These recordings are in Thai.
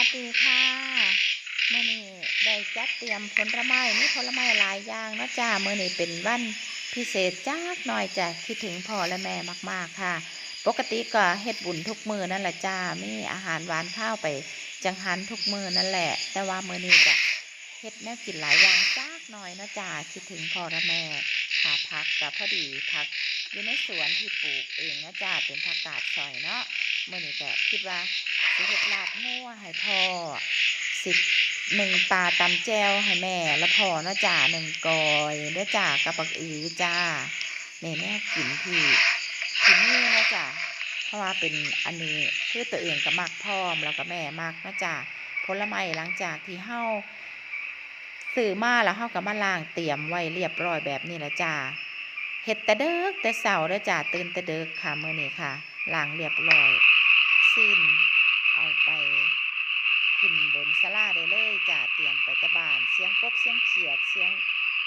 ัสดีค่ะมื่อนี้ได้จัดเตรียมผลไม้มีผลไม้หลายอย่างนะจ้ามื่อนี้เป็นวันพิเศษจักหน่อยจ้ะคิดถึงพ่อและแม่มากๆค่ะ ปกติก็เฮ็ดบุญทุกมือนั่นแหละจ้ามีอาหารหวานข้าวไปจังหันทุกมือนั่นแหละ แต่ว่ามื่อนี้จะเฮ็ดแนวกินหลายอย่างจักหน่อยนะจ้าคิดถึงพ่อและแม่ค่ะพักกับพอดีพักอยู่ในสวนที่ปลูกเองนะจ้าเป็นผักกาดซอยเนาะมื่อนี้ก็คิดว่า สิเฮ็ดลาบงัวให้พ่อสิหนึ่งปลาตำแจวให้แม่ แล้วพ่อเนาะจ้าหนึ่งกอยเด้อจ้ากับปักอือจ้าแม่แม่กินที่ที่นี่นะจ้าเพราะว่าเป็นอันนี้คือตัวเองก็มักพร้อมแล้วก็แม่มักนะจ้าผลไม้หลังจากที่เฮาซื้อมาแล้วเฮาก็มาล้างเตรียมไว้เรียบร้อยแบบนี้แหละจ้าเฮ็ดแต่เด็กแต่เช้าเด้อจ้าตื่นแต่เด็กค่ะเมื้อนี้ค่ะล้างเรียบร้อย สิ้น เอาไปขึ้นบนสลาได้เลยจ้าเตรียมไปตะบานเสียงกบเสียงเขียดเสียง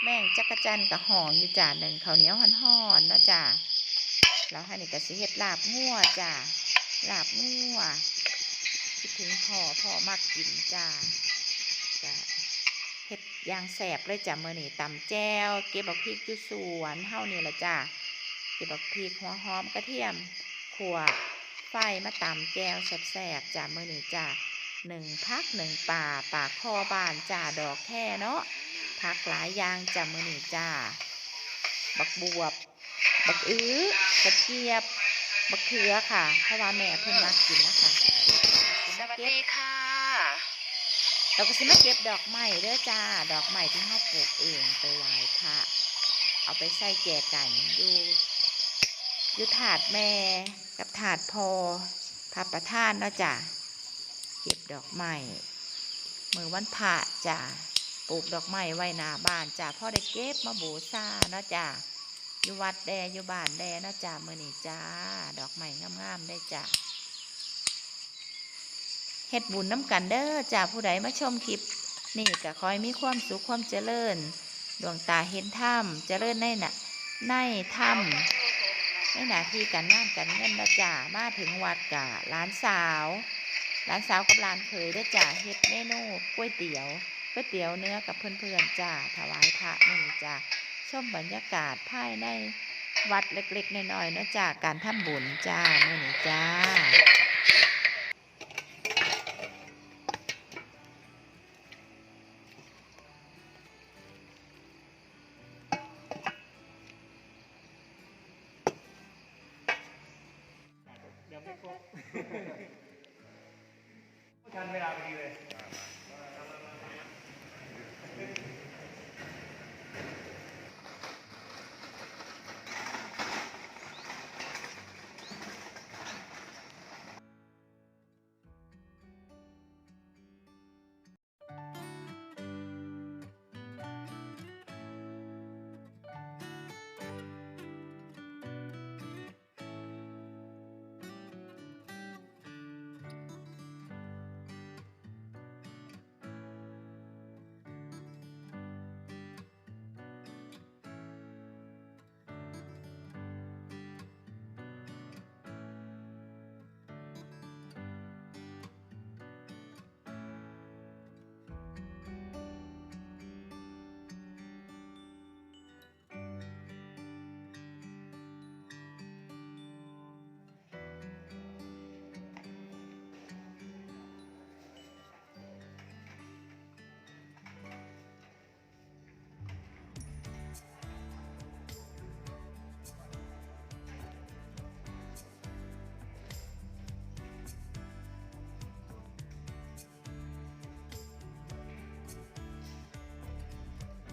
แม่งจักรจันกับหองอยู่จ้าหนึ่งข้าวเหนียวห่อนๆเนาะจ้าแล้วให้นี่ก็สิเฮ็ดลาบงัวจ้าลาบงัวคิดถึงพ่อพ่อมักกินจ้าจ้าเฮ็ดยางแสบเลยจ้าเมื้อนี้ตำแจ่วเก็บบักพริกอยู่สวนเฮานี่แหละจ้าเก็บบักพริกหัวหอมกระเทียมขั่ว ไฟมาตำแจวแสบๆจ้ามือนี้จ้าหนึ่งพักหนึ่งป่าป่าคอบานจ้าดอกแค่เนาะพักหลายอย่างจ้ามือนี้จ้าบักบวบ บักอื้อกระเทียบ บักเขือค่ะ เพราะว่าแม่เพิ่นรักกินนะคะสวัสดีค่ะเราก็สิมาเก็บดอกไม้เด้อจ้า ดอกไม้ที่เราปลูกเองไปไหว้พระเอาไปใส่แจกันอยู่อยู่ถาดแม่ กับถาดพอพระประธานนะจ้ะเก็บดอกไม้มือวันพระจ้ะปลูกดอกไม้ไว้หน้าบ้านจ้ะพ่อได้เก็บมาบูชาเนาะจ้ะอยู่วัดแดอยู่บ้านแดเนาะจ้ะมือนี้จ้าดอกไม้งามๆได้จ้ะเฮ็ดบุญน้ำกันเด้อจาผู้ใดมาชมคลิป นี่ก็คอยมีความสุขความเจริญ ดวงตาเห็นธรรมเจริญในน่ะในธรรม ในหน้าที่การงานการเงินนะจ่ามาถึงวัดกะร้านสาวร้านสาวกับร้านเคยได้จ่าเฮ็ดเมนูก๋วยเตี๋ยวก๋วยเตี๋ยวเนื้อกับเพื่อนๆจ่าถวายพระนี่จ่าชมบรรยากาศภายในวัดเล็กๆน้อยๆนะจ่าการทำบุญจ่านี่นี่จ้า เดี๋ยวไม่ครบทันเวลาพอดีเลยมามา